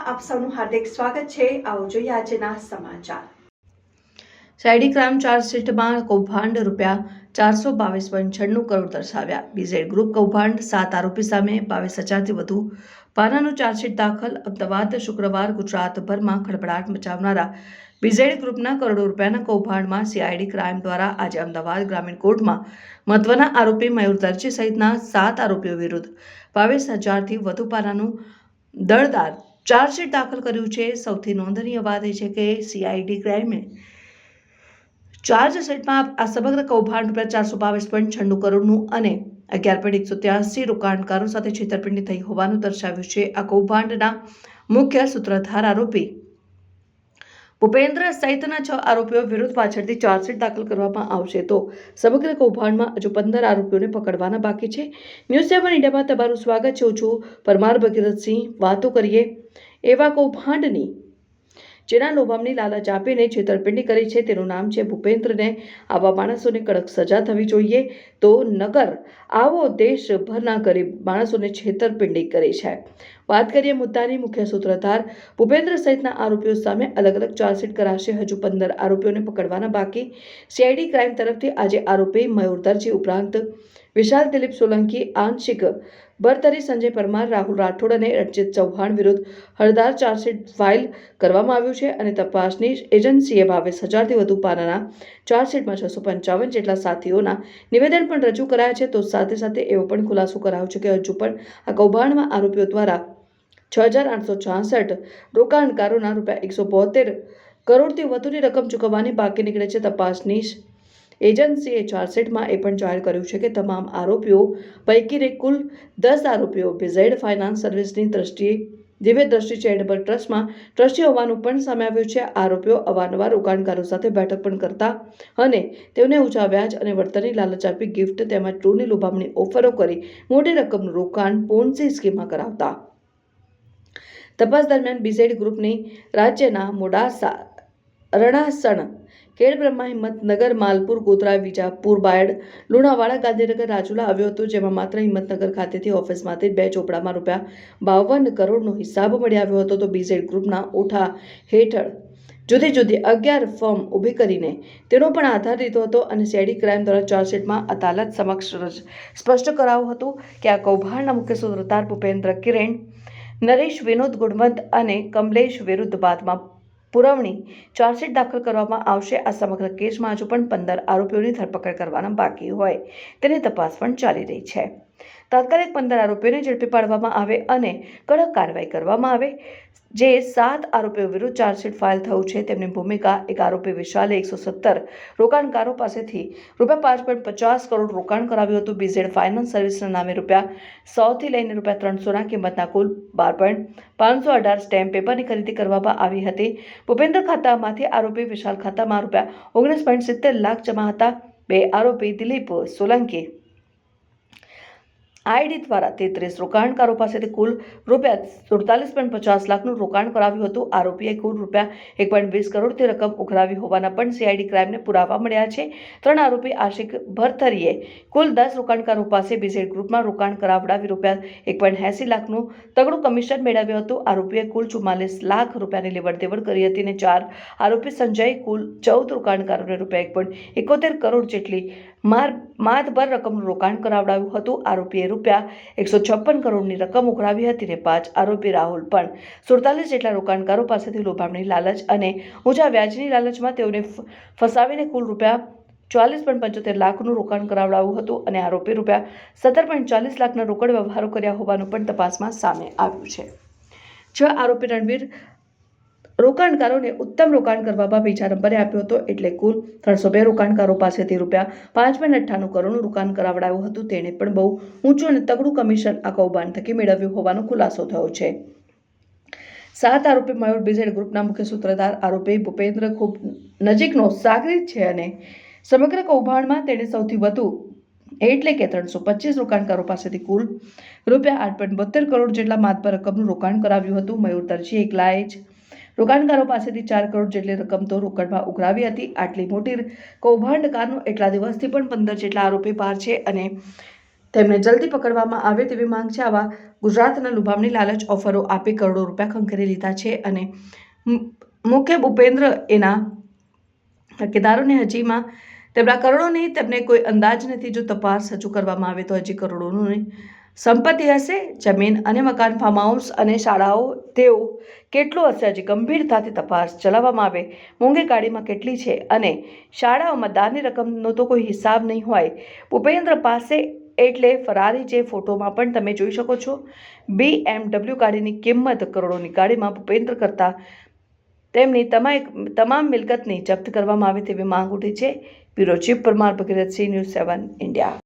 આપ સૌનું હાર્દિક સ્વાગત છે. આવો જોઈએ આજના સમાચાર. સાયડી ક્રાઇમ ચાર્જશીટમાં કૌભાંડ રૂપિયા ચારસો બાવીસ પોઈન્ટ છન્નું કરોડ દર્શાવ્યા. બીઝેડ ગ્રુપ કૌભાંડ સાત આરોપી સામે બાવીસ હજારથી વધુ પાનાનું ચાર્જશીટ દાખલ. અમદાવાદ, શુક્રવાર ગુજરાતભરમાં ખળભળાટ મચાવનારા બીઝેડ ગ્રુપના કરોડો રૂપિયાના કૌભાંડમાં સીઆઈડી ક્રાઇમ દ્વારા આજે અમદાવાદ ગ્રામીણ કોર્ટમાં મહત્વના આરોપી મયુર દરજી સહિતના સાત આરોપીઓ વિરુદ્ધ બાવીસ હજારથી વધુ પાનાનું દળદાર ચાર્જશીટ દાખલ કર્યું છે. સૌથી નોંધનીય વાત એ છે કે સીઆઈડી ક્રાઇમે ચાર્જશીટમાં આ સમગ્ર કૌભાંડ રૂપિયા ચારસો બાવીસ પોઈન્ટ છન્નું કરોડનું અને અગિયાર પોઈન્ટ એકસો ત્યાસી રોકાણકારો સાથે છેતરપિંડી થઈ હોવાનું દર્શાવ્યું છે. આ કૌભાંડના મુખ્ય સૂત્રધાર આરોપી ભૂપેન્દ્ર સહિતના છ આરોપીઓ વિરુદ્ધ પાછળથી ચાર્જશીટ દાખલ કરવામાં આવશે. તો સમગ્ર કૌભાંડમાં હજુ પંદર આરોપીઓને પકડવાના બાકી છે. ન્યૂઝ સેવન ઇન્ડિયામાં તમારું સ્વાગત છે. હું છું પરમાર ભગીરથસિંહ. વાતો કરીએ એવા કૌભાંડની જેના લોભામની લાલચ આપીને છેતરપિંડી કરી છે, તેનું નામ છે ભૂપેન્દ્રને. આવા માણસોને કડક સજા થવી જોઈએ તો નગર આવો દેશભરના ગરીબ માણસોને છેતરપિંડી કરી છે. વાત કરીએ મુદ્દાની મુખ્ય સૂત્રધાર. ભૂપેન્દ્ર સહિતના આરોપીઓ સામે અલગ અલગ ચાર્જશીટ કરાશે. હજુ પંદર આરોપીઓને પકડવાના બાકી. સીઆઈડી ક્રાઇમ તરફથી આજે આરોપી મયુર દરજી ઉપરાંત વિશાલ દિલીપ સોલંકી, આંશિક બરતરી સંજય પરમાર, રાહુલ રાઠોડ અને રણજીત ચૌહાણ વિરુદ્ધ હળદાર ચાર્જશીટ ફાઇલ કરવામાં આવ્યું છે અને તપાસની એજન્સીએ બાવીસ હજારથી વધુ પાનાના ચાર્જશીટમાં છસો પંચાવન જેટલા સાથીઓના નિવેદન પણ રજૂ કરાયા છે. તો સાથે સાથે એવો પણ ખુલાસો કરાયો છે કે હજુ પણ આ કૌભાંડમાં આરોપીઓ દ્વારા છ હજાર આઠસો છાસઠ રોકાણકારોના રૂપિયા એકસો બોતેર કરોડથી વધુની રકમ ચૂકવવાની બાકી નીકળે છે. તપાસની એજન્સીએ ચાર્જશીટમાં એ પણ જાહેર કર્યું છે કે તમામ આરોપીઓ પૈકીને કુલ દસ આરોપીઓ ઝેડ ફાઇનાન્સ સર્વિસની દ્રષ્ટિએ દિવ્ય દ્રષ્ટિ ચેરિટેબલ ટ્રસ્ટમાં ટ્રસ્ટી હોવાનું પણ સામે આવ્યું છે. આરોપીઓ અવારનવાર રોકાણકારો સાથે બેઠક પણ કરતા અને તેમને ઊંચા વ્યાજ અને વળતરની લાલચ આપી ગિફ્ટ તેમજ ટૂરની લોભામણી ઓફરો કરી મોટી રકમનું રોકાણ પોન્સી સ્કીમમાં કરાવતા. તપાસ દરમિયાન બીઝેડ ગ્રુપની રાજ્યના મોડાસા રણાસણ ખેડ બ્રહ્મા હિંમતનગર માલપુર, ગોધરા, વિજાપુર, બાયડ, લુણાવાડા, ગાંધીનગર, રાજુલા આવ્યો હતો, જેમાં માત્ર હિંમતનગર ખાતેથી ઓફિસમાંથી બે ચોપડામાં રૂપિયા બાવન કરોડનો હિસાબ મળી આવ્યો હતો. તો બીઝેડ ગ્રુપના ઓઠા હેઠળ જુદી જુદી અગિયાર ફોર્મ ઊભી કરીને તેનો પણ આધાર લીધો હતો અને સીઆઈડી ક્રાઇમ દ્વારા ચાર્જશીટમાં અદાલત સમક્ષ સ્પષ્ટ કરાવ્યું હતું કે આ કૌભાંડના મુખ્ય સૂત્રધાર ભૂપેન્દ્ર કિરેન નરેશ વિનોદ ગુણવંત અને કમલેશ વિરુદ્ધ બાદમાં પુરવણી ચાર્જશીટ દાખલ કરવામાં આવશે. આ સમગ્ર કેસમાં હજુ પણ પંદર આરોપીઓની ધરપકડ કરવાના બાકી હોય. તેની તપાસ પણ ચાલી રહી છે. તાત્કાલિક પંદર આરોપીઓને ઝડપી પાડવામાં આવે અને કડક કાર્યવાહી કરવામાં આવે. જે સાત આરોપીઓ વિરુદ્ધ ચાર્જશીટ ફાઇલ થયું છે. તેમની ભૂમિકા, એક આરોપી વિશાલે એકસો સત્તર રોકાણકારો પાસેથી રૂપિયા પાંચ પોઈન્ટ પચાસ કરોડ રોકાણ કરાવ્યું હતું. બીઝેડ ફાઇનાન્સ સર્વિસના નામે રૂપિયા સોથી લઈને રૂપિયા ત્રણસોના કિંમતના કુલ બાર પોઈન્ટ પાંચસો અઢાર સ્ટેમ્પ પેપરની ખરીદી કરવામાં આવી હતી. ભૂપેન્દ્ર ખાતામાંથી આરોપી વિશાલ ખાતામાં રૂપિયા ઓગણીસ પોઈન્ટ સિત્તેર લાખ જમા હતા. બે આરોપી દિલીપ સોલંકી આઈડી દ્વારા તેત્રીસ રોકાણકારો પાસેથી કુલ રૂપિયા સુડતાલીસ પોઈન્ટ પચાસ લાખનું રોકાણ કરાવ્યું હતું. આરોપીએ કુલ રૂપિયા એક પોઈન્ટ વીસ કરોડથી રકમ ઉઘરાવી હોવાના પણ સીઆઈડી ક્રાઇમને પુરાવા મળ્યા છે. ત્રણ આરોપી આશિક ભરથરીએ કુલ દસ રોકાણકારો પાસે બીઝેડ ગ્રુપમાં રોકાણ કરાવડાવી રૂપિયા એક પોઈન્ટ એંસી લાખનું તગડું કમિશન મેળવ્યું હતું. આરોપીએ કુલ ચુમ્માલીસ લાખ રૂપિયાની લેવડ દેવડ કરી હતી અને ચાર આરોપી સંજય કુલ ચૌદ રોકાણકારોને રૂપિયા એક પોઈન્ટ એકોતેર કરોડ જેટલી માર માતભર રકમનું રોકાણ કરાવડાવ્યું હતું. આરોપીએ રૂપિયા એકસો છપ્પન કરોડની રકમ ઉઘરાવી હતી ને પાંચ આરોપી રાહુલ પણ સુડતાલીસ જેટલા રોકાણકારો પાસેથી લોભામણી લાલચ અને ઊંચા વ્યાજની લાલચમાં તેઓને ફસાવીને કુલ રૂપિયા ચાલીસ પોઈન્ટ પંચોતેર લાખનું રોકાણ કરાવડાવ્યું હતું અને આરોપી રૂપિયા સત્તર પોઈન્ટ ચાલીસ લાખના રોકડ વ્યવહારો કર્યા હોવાનું પણ તપાસમાં સામે આવ્યું છે. છ આરોપી રણવીર રોકાણકારોને ઉત્તમ રોકાણ કરવામાં બીજા નંબરે આપ્યો હતો એટલે કુલ ત્રણસો બે રોકાણકારો પાસેથી રૂપિયા પાંચ પોઈન્ટ અઠ્ઠાણું કરોડનું રોકાણ કરાવડાવ્યું હતું. તેણે પણ બહુ ઊંચું અને તગડું કમિશન આ કૌભાંડ થકી મેળવ્યું હોવાનો ખુલાસો થયો છે. સાત આરોપી મયુર બિઝેડ ગ્રુપના મુખ્ય સૂત્રધાર આરોપી ભૂપેન્દ્ર ખૂબ નજીકનો સાગરીત છે અને સમગ્ર કૌભાંડમાં તેણે સૌથી વધુ એટલે કે ત્રણસો પચીસ રોકાણકારો પાસેથી કુલ રૂપિયા આઠ પોઈન્ટ બોતેર કરોડ જેટલા માતબર રકમનું રોકાણ કરાવ્યું હતું. મયુર દરજી એકલાએ જ રોકાણકારો પાસેથી ચાર કરોડ જેટલી રકમ તો રોકડમાં ઉઘરાવી હતી. આટલી મોટી કૌભાંડકારનો એટલા દિવસથી પણ પંદર જેટલા આરોપી બહાર છે અને તેમને જલ્દી પકડવામાં આવે તેવી માંગ છે. આવા ગુજરાતના લુભામણી લાલચ ઓફરો આપી કરોડો રૂપિયા ખંખેરી લીધા છે અને મુખ્ય ભૂપેન્દ્ર એના ઠેકેદારોને હજીમાં તેમના કરોડોની તેમને કોઈ અંદાજ નથી. જો તપાસ હજુ કરવામાં આવે તો હજી કરોડોની સંપત્તિ હશે, જમીન અને મકાન ફાર્મ હાઉસ અને શાળાઓ, તેઓ કેટલું હશે હજી ગંભીરતાથી તપાસ ચલાવવામાં આવે. મોંઘી ગાડીમાં કેટલી છે અને શાળાઓમાં દાનની રકમનો તો કોઈ હિસાબ નહીં હોય. ભૂપેન્દ્ર પાસે એટલે ફરારી જે ફોટોમાં પણ તમે જોઈ શકો છો. બી એમડબલ્યુ ગાડીની કિંમત કરોડોની ગાડીમાં ભૂપેન્દ્ર કરતા તેમની તમામ તમામ મિલકતની જપ્ત કરવામાં આવે તેવી માંગ ઉઠી છે. Bureau chief Parmar Bhagirathsinh news seven India.